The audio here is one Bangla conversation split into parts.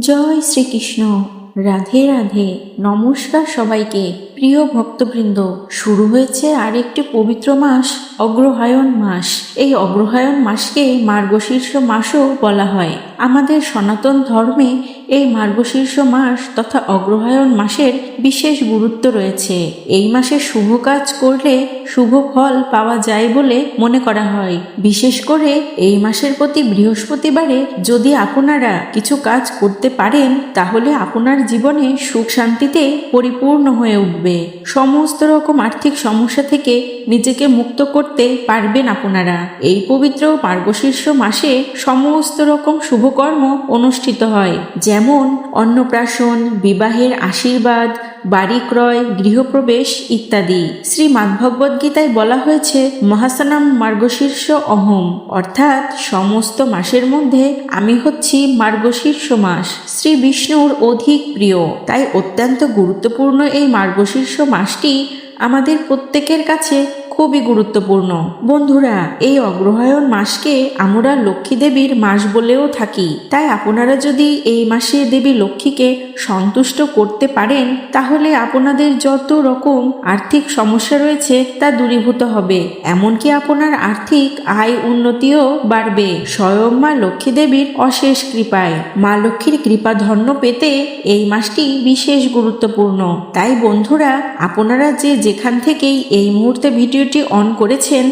জয় শ্রীকৃষ্ণ। রাধে রাধে। নমস্কার সবাইকে। প্রিয় ভক্তবৃন্দ, শুরু হয়েছে আরেকটি পবিত্র মাস, অগ্রহায়ণ মাস। এই অগ্রহায়ণ মাসকে মার্গশীর্ষ মাসও বলা হয়। আমাদের সনাতন ধর্মে এই মার্গশীর্ষ মাস তথা অগ্রহায়ণ মাসের বিশেষ গুরুত্ব রয়েছে। এই মাসে শুভ কাজ করলে শুভ ফল পাওয়া যায় বলে মনে করা হয়। বিশেষ করে এই মাসের প্রতি বৃহস্পতিবারে যদি আপনারা কিছু কাজ করতে পারেন, তাহলে আপনার জীবনে সুখ শান্তিতে পরিপূর্ণ হয়ে উঠবে। সমস্ত রকম আর্থিক সমস্যা থেকে নিজেকে মুক্ত করতে পারবেন আপনারা। এই পবিত্র পার্বশীর্ষ মাসে সমস্ত রকম শুভকর্ম অনুষ্ঠিত হয়। যেমন অন্নপ্রাশন, বিবাহের আশীর্বাদ বাড়ি ক্রয়, গৃহপ্রবেশ ইত্যাদি। শ্রী গীতায় বলা হয়েছে, মহাসানাম মার্গশীর্ষ অহম, অর্থাৎ সমস্ত মাসের মধ্যে আমি হচ্ছি মার্গশীর্ষ মাস। শ্রী বিষ্ণুর অধিক প্রিয়। তাই অত্যন্ত গুরুত্বপূর্ণ এই মার্গশীর্ষ মাসটি আমাদের প্রত্যেকের কাছে খুবই গুরুত্বপূর্ণ। বন্ধুরা, এই অগ্রহায়ণ মাসকে আমরা লক্ষ্মী দেবীর মাস বলেও থাকি। তাই আপনারা যদি এই মাসে দেবী লক্ষ্মীকে সন্তুষ্ট করতে পারেন, তাহলে আপনাদের যত রকম আর্থিক সমস্যা রয়েছে তা দূরীভূত হবে। এমনকি আপনার আর্থিক আয় উন্নতিও বাড়বে। স্বয়ং মা লক্ষ্মী দেবীর অশেষ কৃপায়। মা লক্ষ্মীর কৃপা ধন্য পেতে এই মাসটি বিশেষ গুরুত্বপূর্ণ। তাই বন্ধুরা, আপনারা যে যেখান থেকেই এই মুহূর্তে ভিডিওটি অন করেছেন,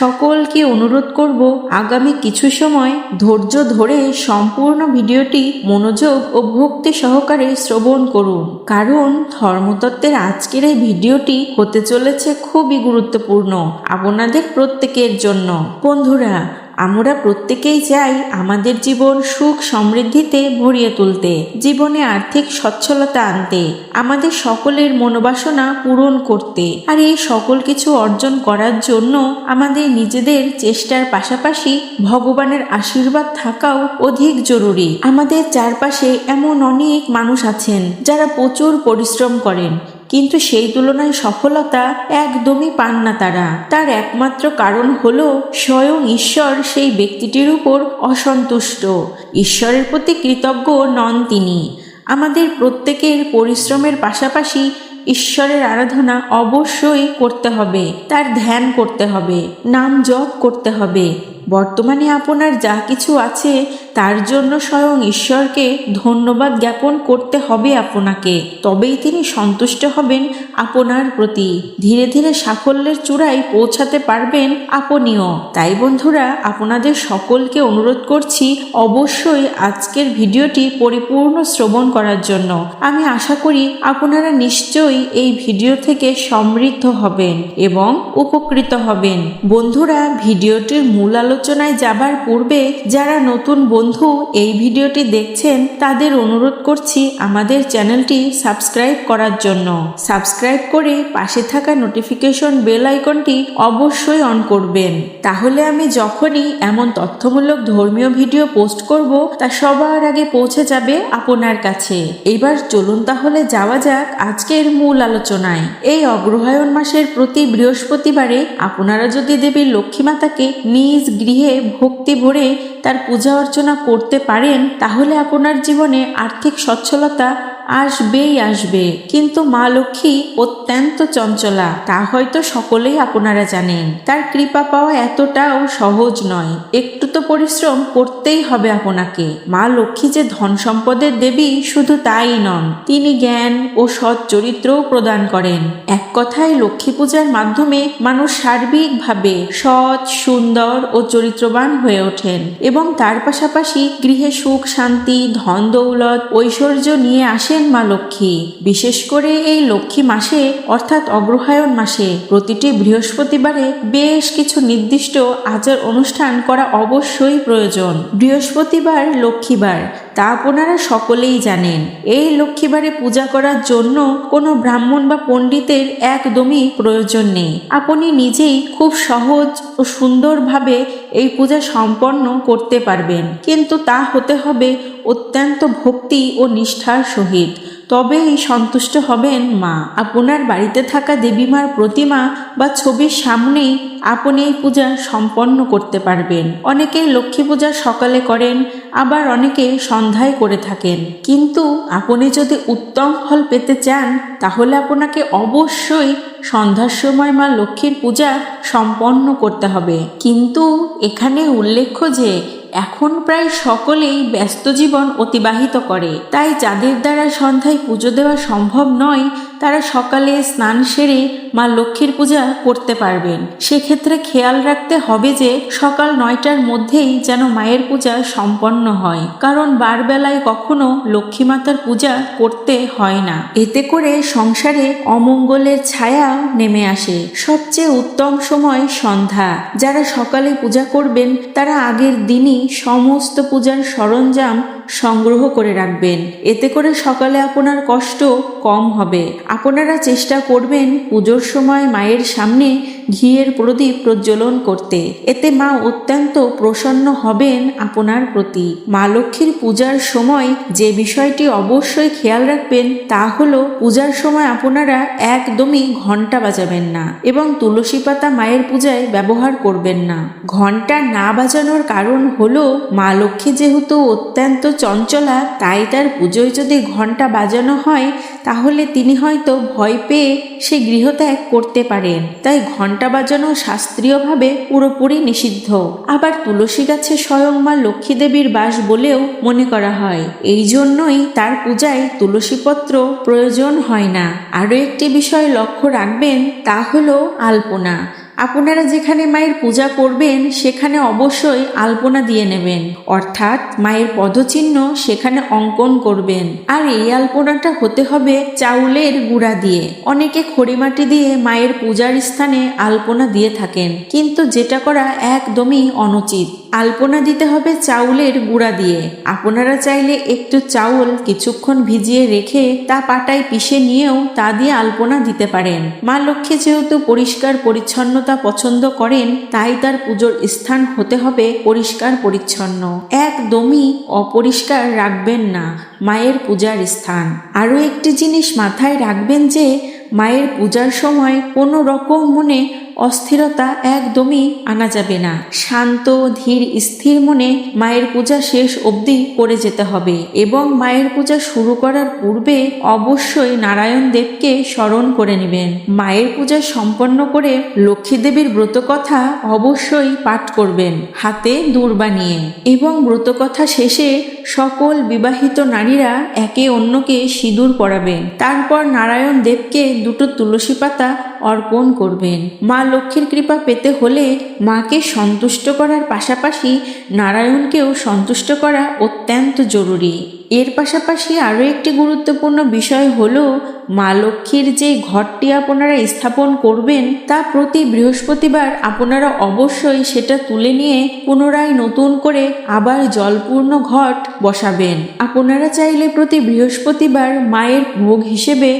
সকলকে অনুরোধ করব আগামী কিছু সময় ধৈর্য ধরে সম্পূর্ণ ভিডিওটি মনোযোগ ও ভক্তি সহকারে শ্রবণ করুন। কারণ ধর্মতত্ত্বের আজকের এই ভিডিওটি হতে চলেছে খুবই গুরুত্বপূর্ণ আপনাদের প্রত্যেকের জন্য। বন্ধুরা আমরা প্রত্যেকেই চাই আমাদের জীবন সুখ সমৃদ্ধিতে ভরিয়ে তুলতে, জীবনে আর্থিক সচ্ছলতা আনতে, আমাদের সকলের মনোবাসনা পূরণ করতে। আর এই সকল কিছু অর্জন করার জন্য আমাদের নিজেদের চেষ্টার পাশাপাশি ভগবানের আশীর্বাদ থাকাও অধিক জরুরি। আমাদের চারপাশে এমন অনেক মানুষ আছেন যারা প্রচুর পরিশ্রম করেন কিন্তু সেই তুলনায় সফলতা একদমই পান না তারা। তার একমাত্র কারণ হল স্বয়ং ঈশ্বর সেই ব্যক্তিটির উপর অসন্তুষ্ট। ঈশ্বরের প্রতি কৃতজ্ঞ নন তিনি। আমাদের প্রত্যেকের পরিশ্রমের পাশাপাশি ঈশ্বরের আরাধনা অবশ্যই করতে হবে, তার ধ্যান করতে হবে, নাম জপ করতে হবে। বর্তমানে আপনার যা কিছু আছে, তার জন্য স্বয়ং ঈশ্বরকে ধন্যবাদ জ্ঞাপন করতে হবে আপনাকে। তবেই তিনি সন্তুষ্ট হবেন আপনার প্রতি। ধীরে ধীরে সাফল্যের চূড়ায় পৌঁছাতে পারবেন আপনিও। তাই বন্ধুরা, আপনাদের সকলকে অনুরোধ করছি অবশ্যই আজকের ভিডিওটি পরিপূর্ণ শ্রবণ করার জন্য। আমি আশা করি আপনারা নিশ্চয়ই এই ভিডিও থেকে সমৃদ্ধ হবেন এবং উপকৃত হবেন। বন্ধুরা, ভিডিওটির মূল আলোচনায় যাবার পূর্বে যারা নতুন বন্ধু এই ভিডিওটি দেখছেন, তাদের অনুরোধ করছি আমাদের চ্যানেলটি সাবস্ক্রাইব করার জন্য। সাবস্ক্রাইব করে পাশে থাকা নোটিফিকেশন বেল আইকনটি অবশ্যই অন করবেন। তাহলে আমি যখনই এমন তথ্যমূলক ধর্মীয় ভিডিও পোস্ট করব, তা সবার আগে পৌঁছে যাবে আপনার কাছে। এবার চলুন তাহলে যাওয়া যাক আজকের মূল আলোচনায়। এই অগ্রহায়ণ মাসের প্রতি বৃহস্পতিবারে আপনারা যদি দেবী লক্ষ্মী মাতাকে নিজ গৃহে ভক্তি ভরে তার পূজা অর্চনা করতে পারেন তাহলে আপনার জীবনে আর্থিক সচ্ছলতা আসবেই আসবে। কিন্তু মা লক্ষ্মী অত্যন্ত চঞ্চলা, তা হয়তো সকলেই আপনারা জানেন। তার কৃপা পাওয়া এতটাও সহজ নয়। একটু তো পরিশ্রম করতেই হবে আপনাকে। মা লক্ষ্মী যে ধন সম্পদের দেবী শুধু তাই নন, তিনি জ্ঞান ও সৎ চরিত্রও প্রদান করেন। এক কথায় লক্ষ্মী পূজার মাধ্যমে মানুষ সার্বিকভাবে সৎ, সুন্দর ও চরিত্রবান হয়ে ওঠেন এবং তার পাশাপাশি গৃহে সুখ, শান্তি ধন দৌলত ঐশ্বর্য নিয়ে আসে আসেন মা লক্ষ্মী। বিশেষ করে এই লক্ষ্মী মাসে, অর্থাৎ অগ্রহায়ণ মাসে, প্রতিটি বৃহস্পতিবারে বেশ কিছু নির্দিষ্ট আচার অনুষ্ঠান করা অবশ্যই প্রয়োজন। বৃহস্পতিবার, লক্ষ্মীবার। তা আপনারা সকলেই জানেন। এই লক্ষ্মীবারে পূজা করার জন্য কোনো ব্রাহ্মণ বা পণ্ডিতের একদমই প্রয়োজন নেই। আপনি নিজেই খুব সহজ ও সুন্দরভাবে এই পূজা সম্পন্ন করতে পারবেন। কিন্তু তা হতে হবে অত্যন্ত ভক্তি ও নিষ্ঠার সহিত। তবেই সন্তুষ্ট হবেন মা। আপনার বাড়িতে থাকা দেবীমার প্রতিমা বা ছবির সামনেই আপনি এই পূজা সম্পন্ন করতে পারবেন। অনেকে লক্ষ্মী পূজা সকালে করেন, আবার অনেকে সন্ধ্যায় করে থাকেন। কিন্তু আপনি যদি উত্তম ফল পেতে চান, তাহলে আপনাকে অবশ্যই সন্ধ্যার সময় মা লক্ষ্মীর পূজা সম্পন্ন করতে হবে। কিন্তু এখানে উল্লেখ্য যে এখন প্রায় সকলেই ব্যস্ত জীবন অতিবাহিত করে। তাই যাদের দ্বারা সন্ধ্যায় পুজো দেওয়া সম্ভব নয়, তারা সকালে স্নান সেরে মা লক্ষ্মীর পূজা করতে পারবেন। সেক্ষেত্রে খেয়াল রাখতে হবে যে সকাল নয়টার মধ্যেই যেন মায়ের পূজা সম্পন্ন হয়। কারণ বারবেলায় কখনো লক্ষ্মী মাতার পূজা করতে হয় না। এতে করে সংসারে অমঙ্গলের ছায়া নেমে আসে। সবচেয়ে উত্তম সময় সন্ধ্যা। যারা সকালে পূজা করবেন, তারা আগের দিনই সমস্ত পূজার সরঞ্জাম সংগ্রহ করে রাখবেন। এতে করে সকালে আপনার কষ্ট কম হবে। আপনারা চেষ্টা করবেন পুজোর সময় মায়ের সামনে ঘিয়ের প্রদীপ প্রজ্বলন করতে। এতে মা অত্যন্ত প্রসন্ন হবেন আপনার প্রতি। মা লক্ষ্মীর পূজার সময় যে বিষয়টি অবশ্যই খেয়াল রাখবেন তা হলো পূজার সময় আপনারা একদমই ঘণ্টা বাজাবেন না এবং তুলসী পাতা মায়ের পূজায় ব্যবহার করবেন না। ঘণ্টা না বাজানোর কারণ হলো মা লক্ষ্মী যেহেতু অত্যন্ত চঞ্চলা, তাই তার পুজোয় যদি ঘণ্টা বাজানো হয়, তাহলে তিনি হয়তো ভয় পেয়ে সে গৃহত্যাগ করতে পারেন। তাই ঘণ্টা বাজানো শাস্ত্রীয়ভাবে পুরোপুরি নিষিদ্ধ। আবার তুলসী গাছে স্বয়ং মা লক্ষ্মী দেবীর বাস বলেও মনে করা হয়। এই জন্যই তার পূজায় তুলসীপত্র প্রয়োজন হয় না। আরও একটি বিষয় লক্ষ্য রাখবেন, তা হলো আলপনা। আপনারা যেখানে মায়ের পূজা করবেন, সেখানে অবশ্যই আলপনা দিয়ে নেবেন। অর্থাৎ মায়ের পদচিহ্ন সেখানে অঙ্কন করবেন। আর এই আলপনাটা হতে হবে চাউলের গুড়া দিয়ে। অনেকে খড়িমাটি দিয়ে মায়ের পূজার স্থানে আলপনা দিয়ে থাকেন। কিন্তু যেটা করা একদমই অনুচিত। আলপনা দিতে হবে চাউলের গুঁড়া দিয়ে। আপনারা চাইলে একটু চাউল কিছুক্ষণ ভিজিয়ে রেখে তা পাটায় পিষে নিয়েও তা দিয়ে আলপনা দিতে পারেন। মা লক্ষ্মী যেহেতু পরিষ্কার পরিচ্ছন্নতা পছন্দ করেন, তাই তার পুজোর স্থান হতে হবে পরিষ্কার পরিচ্ছন্ন। একদমই অপরিষ্কার রাখবেন না, মায়ের পূজার স্থান। আরও একটি জিনিস মাথায় রাখবেন যে, মায়ের পূজার সময় কোনো রকম মনে অস্থিরতা একদমই আনা যাবে না। শান্ত, ধীর, স্থির মনে মায়ের পূজা শেষ অবধি করে যেতে হবে এবং মায়ের পূজা শুরু করার পূর্বে অবশ্যই নারায়ণ দেবকে স্মরণ করে নেবেন। মায়ের পূজা সম্পন্ন করে লক্ষ্মী দেবীর ব্রতকথা অবশ্যই পাঠ করবেন হাতে দূর বানিয়ে এবং ব্রতকথা শেষে সকল বিবাহিত নারীরা একে অন্যকে সিঁদুর পরাবেন তারপর নারায়ণ দেবকে দুটো তুলসী পাতা অর্পণ করবেন। মা লক্ষ্মীর কৃপা পেতে হলে মাকে সন্তুষ্ট করার পাশাপাশি নারায়ণকেও সন্তুষ্ট করা অত্যন্ত জরুরি। এর পাশাপাশি আরও একটি গুরুত্বপূর্ণ বিষয় হলো, মা লক্ষ্মীর যে ঘরটি আপনারা স্থাপন করবেন, তা প্রতি বৃহস্পতিবার আপনারা অবশ্যই সেটা তুলে নিয়ে পুনরায় নতুন করে আবার জলপূর্ণ ঘট বসাবেন। আপনারা চাইলে প্রতি বৃহস্পতিবার মায়ের ভোগ হিসেবে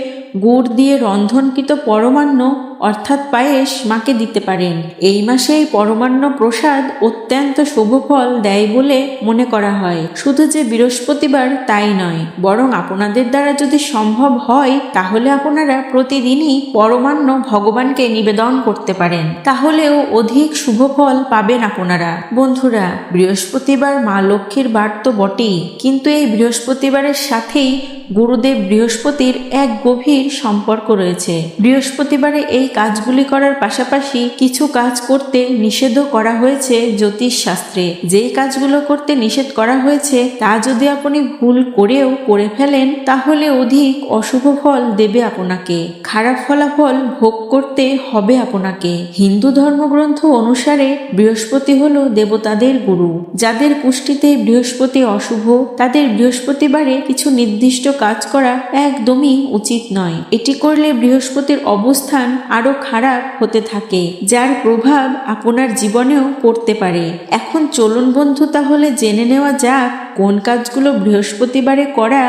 গুড় দিয়ে রন্ধনকৃত পরমান্ন, অর্থাৎ পায়েস, মাকে দিতে পারেন। এই মাসেই পরমান্ন প্রসাদ অত্যন্ত শুভ ফল দেয় বলে মনে করা হয়। শুধু যে বৃহস্পতিবার তাই নয়, বরং আপনাদের দ্বারা যদি সম্ভব হয়, তাহলে আপনারা প্রতিদিনই পরমান্ন ভগবানকে নিবেদন করতে পারেন। তাহলেও অধিক শুভ ফল পাবেন আপনারা। বন্ধুরা, বৃহস্পতিবার মা লক্ষ্মীর বার তো বটেই, কিন্তু এই বৃহস্পতিবারের সাথেই গুরুদেব বৃহস্পতির এক গভীর সম্পর্ক রয়েছে। বৃহস্পতিবারে এই কাজগুলি করার পাশাপাশি কিছু কাজ করতে নিষেধও করা হয়েছে জ্যোতিষ শাস্ত্রে যেই কাজগুলো করতে নিষেধ করা হয়েছে, তা যদি আপনি ভুল করেও করে ফেলেন, তাহলে অধিক অশুভ ফল দেবে আপনাকে। খারাপ ফলাফল ভোগ করতে হবে আপনাকে। হিন্দু ধর্মগ্রন্থ অনুসারে বৃহস্পতি হল দেবতাদের গুরু। যাদের কুষ্টিতে বৃহস্পতি অশুভ, তাদের বৃহস্পতিবারে কিছু নির্দিষ্ট কাজ করা একদমই উচিত নয়। এটি করলে বৃহস্পতির অবস্থান আরও খারাপ হতে থাকে, যার প্রভাব আপনার জীবনেও পড়তে পারে। এখন চলুন বন্ধু, তাহলে জেনে নেওয়া যাক কোন কাজগুলো বৃহস্পতিবারে করা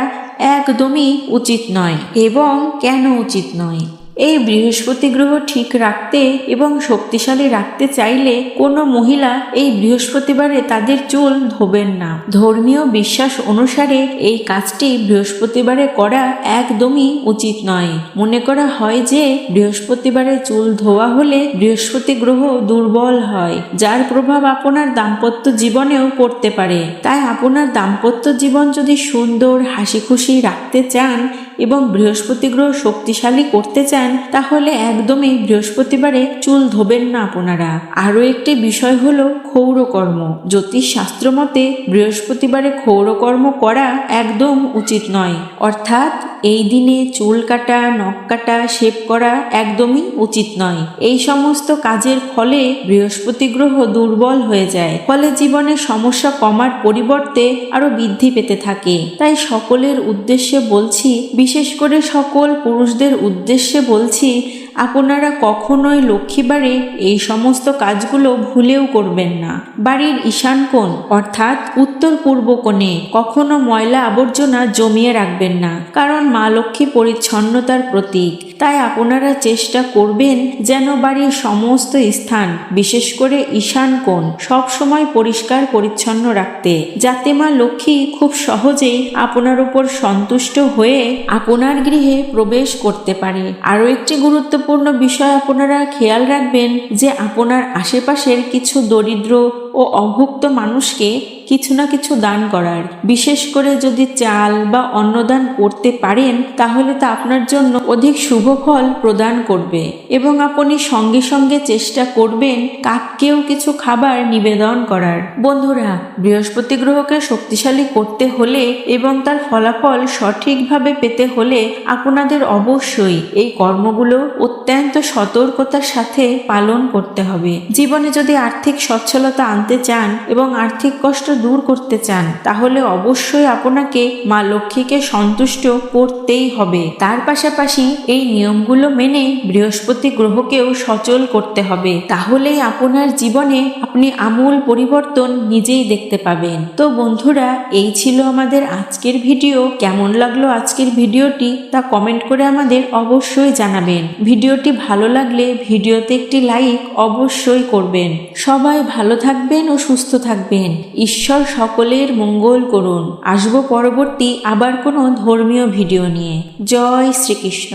একদমই উচিত নয় এবং কেন উচিত নয়। এই বৃহস্পতি গ্রহ ঠিক রাখতে এবং শক্তিশালী রাখতে চাইলে কোনো মহিলা এই বৃহস্পতিবারে তাদের চুল ধোবেন না। ধর্মীয় বিশ্বাস অনুসারে এই কাজটি বৃহস্পতিবারে করা একদমই উচিত নয়। মনে করা হয় যে বৃহস্পতিবারে চুল ধোয়া হলে বৃহস্পতি গ্রহ দুর্বল হয়, যার প্রভাব আপনার দাম্পত্য জীবনেও পড়তে পারে। তাই আপনার দাম্পত্য জীবন যদি সুন্দর হাসি খুশি রাখতে চান এবং বৃহস্পতি গ্রহ শক্তিশালী করতে চান তাহলে একদমই বৃহস্পতিবারে চুল ধোবেন না আপনারা। আরও একটি বিষয় হলো ক্ষৌরকর্ম। জ্যোতিষ শাস্ত্র মতে বৃহস্পতিবারে ক্ষৌরকর্ম করা একদম উচিত নয়। অর্থাৎ এই দিনে চুল কাটা, নখ কাটা, শেপ করা একদমই উচিত নয়। এই সমস্ত কাজের ফলে বৃহস্পতি গ্রহ দুর্বল হয়ে যায়। ফলে জীবনে সমস্যা কমার পরিবর্তে আরও বৃদ্ধি পেতে থাকে। তাই সকলের উদ্দেশ্যে বলছি, বিশেষ করে সকল পুরুষদের উদ্দেশ্যে বলছি আপনারা কখনোই লক্ষ্মীবারে এই সমস্ত কাজগুলো ভুলেও করবেন না। বাড়ির ঈশান কোণ, অর্থাৎ উত্তর পূর্ব কোণে কখনো ময়লা আবর্জনা জমিয়ে রাখবেন না, কারণ মা লক্ষ্মী পরিচ্ছন্নতার প্রতীক। তাই আপনারা চেষ্টা করবেন যেন বাড়ির সমস্ত স্থান, বিশেষ করে ঈশান কোণ, সবসময় পরিষ্কার পরিচ্ছন্ন রাখতে, যাতে মা লক্ষ্মী খুব সহজেই আপনার উপর সন্তুষ্ট হয়ে আপনার গৃহে প্রবেশ করতে পারে। আরও একটি গুরুত্বপূর্ণ বিষয় আপনারা খেয়াল রাখবেন যে আপনার আশেপাশের কিছু দরিদ্র ও অভুক্ত মানুষকে কিছু না কিছু দান করার। বিশেষ করে যদি চাল বা অন্নদান করতে পারেন, তাহলে তা আপনার জন্য অধিক শুভ ফল প্রদান করবে এবং আপনি সঙ্গে সঙ্গে চেষ্টা করবেন কাককেও কিছু খাবার নিবেদন করার। বন্ধুরা, বৃহস্পতি গ্রহকে শক্তিশালী করতে হলে এবং তার ফলাফল সঠিকভাবে পেতে হলে আপনাদের অবশ্যই এই কর্মগুলো অত্যন্ত সতর্কতার সাথে পালন করতে হবে। জীবনে যদি আর্থিক সচ্ছলতা আনতে চান এবং আর্থিক কষ্ট দূর করতে চান, তাহলে অবশ্যই আপনাকে মা লক্ষ্মীকে সন্তুষ্ট করতেই হবে। তার পাশাপাশি এই নিয়মগুলো মেনে বৃহস্পতি গ্রহকেও সচল করতে হবে। তাহলেই আপনার জীবনে আপনি আমূল পরিবর্তন নিজেই দেখতে পাবেন। তো বন্ধুরা, এই ছিল আমাদের আজকের ভিডিও। কেমন লাগল আজকের ভিডিওটি তা কমেন্ট করে আমাদের অবশ্যই জানাবেন। ভিডিওটি ভালো লাগলে ভিডিওতে একটি লাইক অবশ্যই করবেন। সবাই ভালো থাকবেন ও সুস্থ থাকবেন। ঈশ্বর সকলের মঙ্গল করুন। আসব পরবর্তী আবার কোনো ধর্মীয় ভিডিও নিয়ে। জয় শ্রীকৃষ্ণ।